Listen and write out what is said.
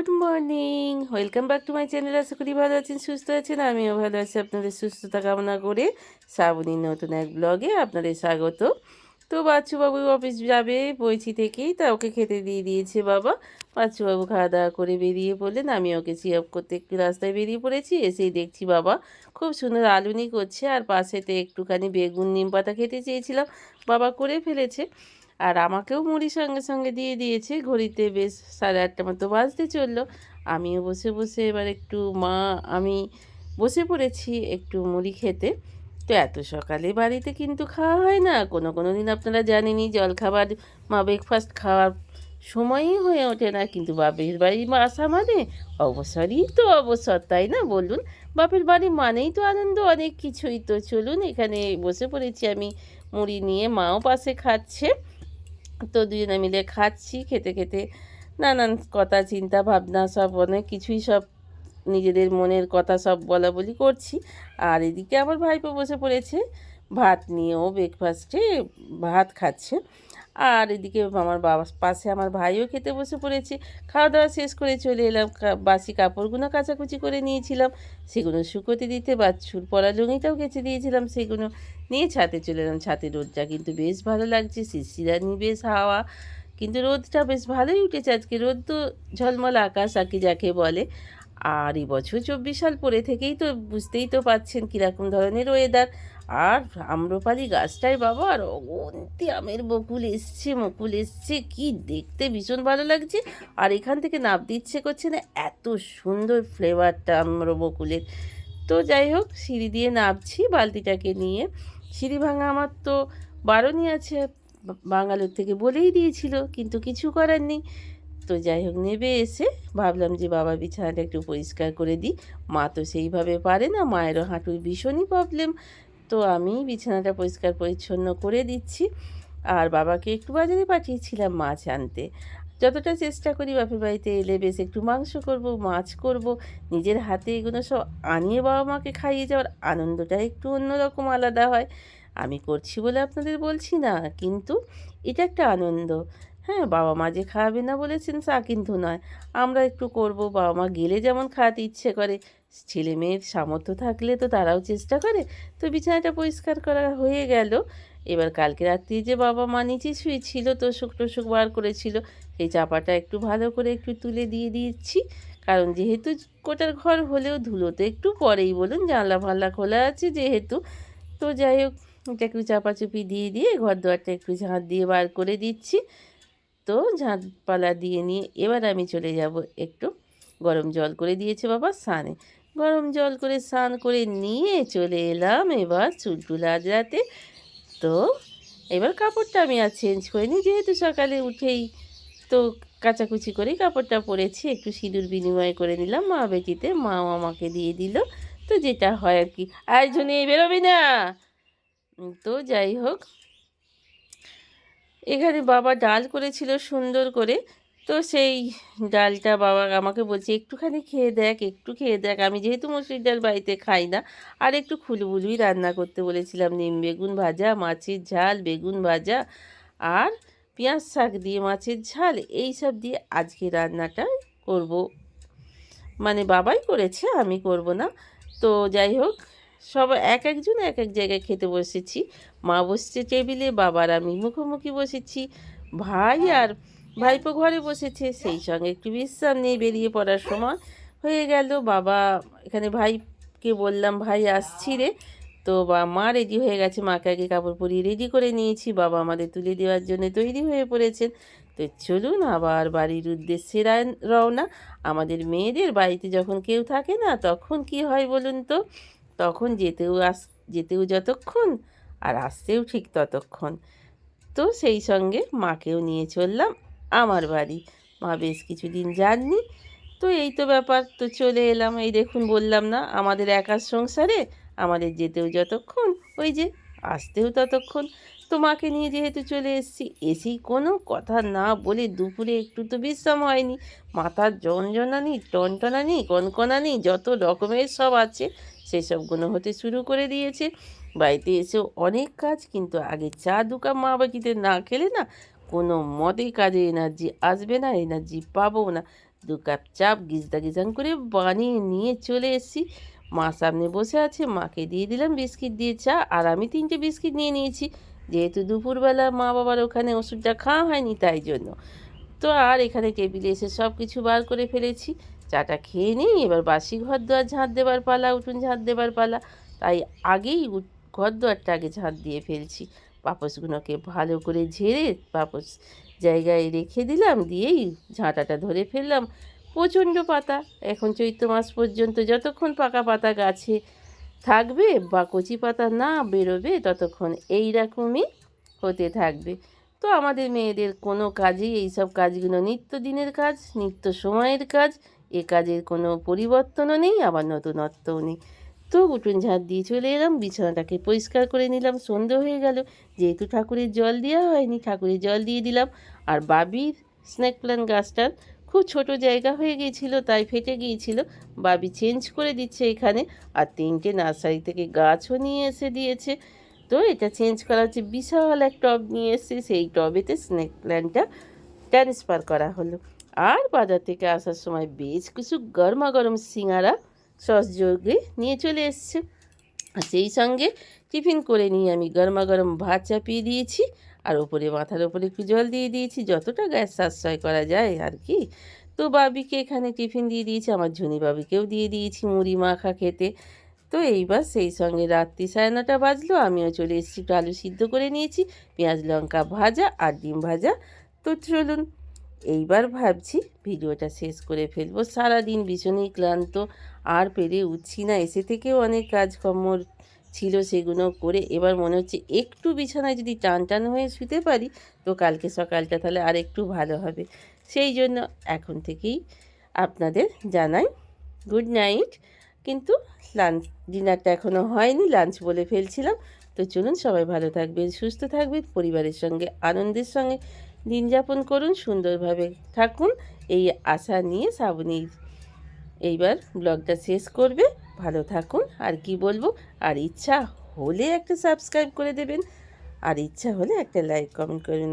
Good morning. Welcome back to my channel. আশা করি ভালো আছেন, সুস্থ আছেন। আমিও ভালো আছি আপনাদের সুস্থতা কামনা করে শ্রাবণীর নতুন এক ব্লগে আপনাদের স্বাগত। তো বাচ্চুবাবু অফিস যাবে বইছি থেকেই, তা ওকে খেতে দিয়ে দিয়েছে বাবা। বাচ্চুবাবু খাওয়া দাওয়া করে বেরিয়ে পড়লেন। আমি ওকে চিয়াপ করতে একটু রাস্তায় বেরিয়ে পড়েছি, এসেই দেখছি বাবা খুব সুন্দর আলুনি করছে। আর পাশেতে একটুখানি বেগুন, নিম পাতা খেতে চেয়েছিলাম। বাবা করে ফেলেছে। আর আমাকেও মুড়ি সঙ্গে সঙ্গে দিয়ে দিয়েছে। ঘড়িতে বেশ সাড়ে আটটা মতো বাজতে চলল। আমিও বসে বসে এবার একটু মা, আমি বসে পড়েছি একটু মুড়ি খেতে। তো এত সকালে বাড়িতে কিন্তু খাওয়া হয় না। কোনো কোনো দিন আপনারা জানেনই জলখাবার মা ব্রেকফাস্ট খাওয়ার সময়ই হয়ে ওঠে না। কিন্তু বাপের বাড়ি মা আসা মানে অবসরই তো অবসর, তাই না? বলুন। বাপের বাড়ি মানেই তো আনন্দ অনেক কিছুই। তো চলুন, এখানে বসে পড়েছি আমি মুড়ি নিয়ে। মাও পাশে খাচ্ছে। তো দুজনে মিলে খাচ্ছি, খেতে খেতে নানান কথা, চিন্তা, ভাবনা সব অনেক কিছুই সব নিজেদের মনের কথা সব বলা বলি করছি। আর এদিকে আমার ভাইপো বসে পড়েছে, ভাত নিয়েও ব্রেকফাস্টে ভাত খাচ্ছে। আর এদিকে আমার বাবা, পাশে আমার ভাইও খেতে বসে পড়েছে। খাওয়া দাওয়া শেষ করে চলে এলাম বাসি কাপড়গুলো কাচাকুচি করে নিয়েছিলাম। সেগুলো শুকোতে দিতে বাচ্চুর পরা লুঙিটাও কেচে দিয়েছিলাম সেগুলো। নিয়ে ছাতে চলে এলাম। ছাদে রোদটা কিন্তু বেশ ভালো লাগছে শিশিরানি বেশ হাওয়া। কিন্তু রোদটা বেশ ভালোই উঠেছে আজকে। রোদ তো ঝলমল আকাশ, আঁকি যাকে বলে। আর এই বছর চব্বিশ সাল পরে থেকেই তো বুঝতেই তো পাচ্ছেন কীরকম ধরনের ওয়েদার আর আম্রপালি গাছটায় বাবা আর অগন্তি আমের বকুল এসছে, মুকুল এসছে, কি দেখতে ভীষণ ভালো লাগছে। আর এখান থেকে নাবতে ইচ্ছে করছে না এত সুন্দর ফ্লেভারটা আম্র বকুলের। তো যাই হোক, সিঁড়ি দিয়ে নামছি বালতিটাকে নিয়ে। সিঁড়ি ভাঙা আমার তো বারণই আছে, বা- বাঙ্গালোর থেকে বলেই দিয়েছিল, কিন্তু কিছু করার নেই। তো যাই হোক, নেবে এসে ভাবলাম যে বাবা বিছানাটা একটু পরিষ্কার করে দিই। মা তো সেইভাবে পারে না, মায়েরও হাঁটুর ভীষণই প্রবলেম তো আমি বিছানাটা পরিষ্কার পরিচ্ছন্ন করে দিচ্ছি। আর বাবাকে একটু বাজারে পাঠিয়েছিলাম মাছ আনতে। যতটা চেষ্টা করি বাপের বাড়িতে এলে বেশ একটু মাংস করব, মাছ করব। নিজের হাতে এগুলো সব আনিয়ে বাবা মাকে খাইয়ে যাওয়ার আনন্দটা একটু অন্যরকম আলাদা হয়। আমি করছি বলে আপনাদের বলছি না, কিন্তু এটা একটা আনন্দ। হ্যাঁ বাবা মা যে খাওয়াবে না বলেছেন তা কিন্তু নয়। আমরা একটু করব, বাবা মা গেলে যেমন খাওয়াতে ইচ্ছে করে ছেলে মেয়ের সামর্থ্য থাকলে তো তারাও চেষ্টা করে। তো বিছানাটা পরিষ্কার করা হয়ে গেল। এবার কালকে রাত্রি যে বাবা মা নিচে শুয়েছিল, তোষক টোষক বার করেছিল, সেই চাপাটা একটু ভালো করে একটু তুলে দিয়ে দিচ্ছি। কারণ যেহেতু কোটার ঘর হলেও ধুলো তো একটু পরেই বলুন জানলা ফাল্লা খোলা আছে যেহেতু। তো যাই হোক, এটা একটু চাপাচুপি দিয়ে দিয়ে ঘর দুয়ারটা একটু ঝাঁট দিয়ে বার করে দিচ্ছি। তো ঝাঁটপালা দিয়ে নিয়ে এবার আমি চলে যাব একটু গরম জল করে দিয়েছে বাবা স্নানে গরম জল করে স্নান করে নিয়ে চলে এলাম এবার চুল টুল আজরাতে তো এবার কাপড়টা আমি আর চেঞ্জ করিনি, যেহেতু সকালে উঠেই তো কাচাকুচি করেই কাপড়টা পরেছি, একটু সিঁদুর বিনিময় করে নিলাম, মা বেটিতে, মাও আমাকে দিয়ে দিল। তো যেটা হয় আর কি, আর ঝুনি বেরোবি না। তো যাই হোক, এখানে বাবা ডাল করেছিল সুন্দর করে তো সেই ডালটা বাবা আমাকে বলছে, একটুখানি খেয়ে দেখ, একটু খেয়ে দেখ। আমি যেহেতু মসুরির ডাল বাড়িতে খাই না, আর একটু খুলুবুলুই রান্না করতে বলেছিলাম। নিম, বেগুন ভাজা, মাছের ঝাল, বেগুন ভাজা আর পেঁয়াজ শাক দিয়ে মাছের ঝাল, এই সব দিয়ে আজকে রান্নাটা করব। মানে বাবাই করেছে, আমি করব না। তো যাই হোক, সব এক একজন এক এক জায়গায় খেতে বসেছি। মা বসছে টেবিলে, বাবার আমি মুখোমুখি বসেছি। ভাই আর ভাইপো ঘরে বসেছে, সেই সঙ্গে একটু বিশ্রাম নিয়ে বেরিয়ে পড়ার সময় হয়ে গেল। বাবা, এখানে ভাইকে বললাম, ভাই, আসছি রে। তো বা, মা রেডি হয়ে গেছে, মাকে আগে কাপড় পরিয়ে রেডি করে নিয়েছি। বাবা আমাদের তুলে দেওয়ার জন্য তৈরি হয়ে পড়েছেন। তো চলুন আবার বাড়ির উদ্দেশ্যে রওনা। আমাদের মেয়েদের বাড়িতে যখন কেউ থাকে না, তখন কি হয় বলুন তো? তখন যেতেও আস, যেতেও যতক্ষণ আর আসতেও ঠিক ততক্ষণ। তো সেই সঙ্গে মাকেও নিয়ে চললাম। আমার বাড়ি। মা বেশ কিছুদিন যাননি। তো এই তো ব্যাপার। তো চলে এলাম। এই দেখুন বললাম না, আমাদের একার সংসারে আমাদের যেতেও যতক্ষণ, ওই যে আসতেও ততক্ষণ। তো মাকে নিয়ে যেহেতু চলে এসেছি, এসেই কোনো কথা না বলে দুপুরে একটু তো বিশ্রাম হয়নি। মাথার জনজনানি টনটনানি, কনকনানি, যত রকমের সব আছে, সেসবগুলো হতে শুরু করে দিয়েছে। বাড়িতে এসেও অনেক কাজ, কিন্তু আগে চা দু কাপ মা বাকিতে না খেলে না কোনো মতেই কাজে এনার্জি আসবে না এনার্জি পাবো না। দু কাপ চাপ গিজদা গিজাং করে বানিয়ে নিয়ে চলে এসেছি। মা সামনে বসে আছে, মাকে দিয়ে দিলাম বিস্কিট দিয়ে চা আর আমি তিনটে বিস্কিট নিয়ে নিয়েছি। যেহেতু দুপুরবেলা মা বাবার ওখানে ওষুধটা খাওয়া হয়নি তাই জন্য। তো আর এখানে টেবিলে এসে সব কিছু বার করে ফেলেছি। চাটা খেয়ে নিই এবার বাসি ঘর দুয়ার ঝাঁট দেবার পালা, উঠুন ঝাঁট দেবার পালা। তাই আগেই ঘর দুয়ারটা আগে ঝাঁট দিয়ে ফেলছি। পাপোশগুলোকে ভালো করে ঝেড়ে পাপোশ জায়গায় রেখে দিলাম, দিয়েই ঝাঁটাটা ধরে ফেললাম। প্রচণ্ড পাতা। এখন চৈত্র মাস পর্যন্ত যতক্ষণ পাকা পাতা গাছে থাকবে বা কচি পাতা না বেরোবে, ততক্ষণ এই রকমই হতে থাকবে। তো আমাদের মেয়েদের কোনো কাজেই এইসব কাজগুলো নিত্যদিনের কাজ, নিত্য সময়ের কাজ, এ কাজের কোনো পরিবর্তনও নেই, আবার নতুনত্বও নেই। তো উঠুন ঝাঁট দিয়ে চলে এলাম, বিছানাটাকে পরিষ্কার করে নিলাম, সন্ধে হয়ে গেল। যেহেতু ঠাকুরের জল দেওয়া হয়নি, ঠাকুরের জল দিয়ে দিলাম। আর বাবির স্নেক প্ল্যান্ট গাছটার খুব ছোট জায়গা হয়ে গিয়েছিল, তাই ফেটে গিয়েছিল। বাবি চেঞ্জ করে দিচ্ছে এখানে, আর তিনটে নার্সারি থেকে গাছও নিয়ে এসে দিয়েছে। তো এটা চেঞ্জ করা হচ্ছে, বিশাল এক টব নিয়ে এসে সেই টবেতে স্নেক প্ল্যান্টটা ট্রান্সফার করা হলো। আর বাজার থেকে আসার সময় বেশ কিছু গরমা গরম সিঙ্গারা সস যোগে নিয়ে চলে এসছে। আর সেই সঙ্গে টিফিন করে নিয়ে আমি গরমা গরম ভাত চাপিয়ে দিয়েছি আর ওপরে মাথার ওপরে একটু জল দিয়ে দিয়েছি। যতটা গ্যাস সাশ্রয় করা যায় আর কি। তো বাবিকে এখানে টিফিন দিয়ে দিয়েছি, আমার ঝুনি বাবিকেও দিয়ে দিয়েছি মুড়ি মাখা খেতে। তো এইবার সেই সঙ্গে রাত্রি সাড়ে নটা বাজলো, আমিও চলে এসেছি একটু আলু সিদ্ধ করে নিয়েছি, পেঁয়াজ লঙ্কা ভাজা আর ডিম ভাজা। তো চলুন এইবার ভাবছি ভিডিওটা শেষ করে ফেলব। সারাদিন ভীষণই ক্লান্ত, আর পেরে উঠছি না। এসে থেকেও অনেক কাজকর্ম ছিল সেগুলো করে এবার মনে হচ্ছে একটু বিছানায় যদি টান টান হয়ে শুতে পারি, তো কালকে সকালটা তাহলে আর একটু ভালো হবে। সেই জন্য এখন থেকেই আপনাদের জানাই গুড নাইট। কিন্তু লাঞ্চ, ডিনারটা এখনও হয়নি, লাঞ্চ বলে ফেলছিলাম। তো চলুন সবাই ভালো থাকবেন, সুস্থ থাকবেন, পরিবারের সঙ্গে, আনন্দের সঙ্গে। দিন যাপন করুন সুন্দরভাবে। থাকুন, এই আশা নিয়ে শ্রাবণীর এইবার ব্লগটা শেষ করবে। ভালো থাকুন, আর কি বলব? আর ইচ্ছা হলে একটা সাবস্ক্রাইব করে দেবেন। আর ইচ্ছা হলে একটা লাইক কমেন্ট করে